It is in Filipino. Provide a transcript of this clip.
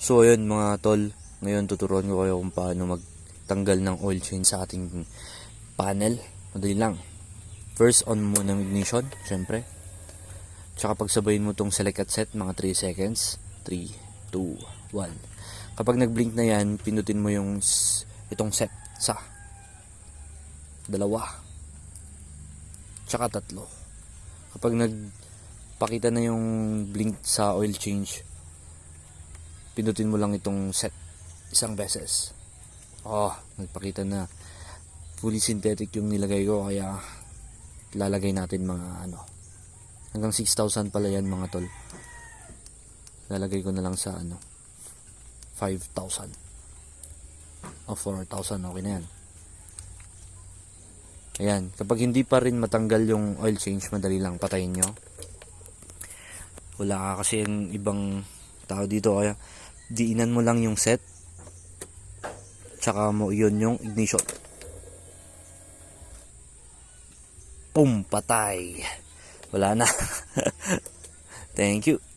So ayun mga tol, ngayon tuturuan ko kayo kung paano magtanggal ng oil change sa ating panel. Madali lang. First on mo ng ignition, syempre. Tsaka pagsabayin mo tong select at set mga 3 seconds. 3, 2, 1. Kapag nag-blink na yan, pinutin mo yung itong set sa dalawa tsaka tatlo. Kapag nagpakita na yung blink sa oil change, pindutin mo lang itong set isang beses. Oh, nagpakita na fully synthetic yung nilagay ko kaya lalagay natin mga ano hanggang 6,000 pala yan mga tol. Lalagay ko na lang sa ano 5,000 o 4,000 okay na yan. Ayan, kapag hindi pa rin matanggal yung oil change, madali lang patayin nyo. Wala ka kasi yung ibang tao dito kaya diinan mo lang yung set tsaka mo yun yung ignition. Pum, patay. Wala na. Thank you.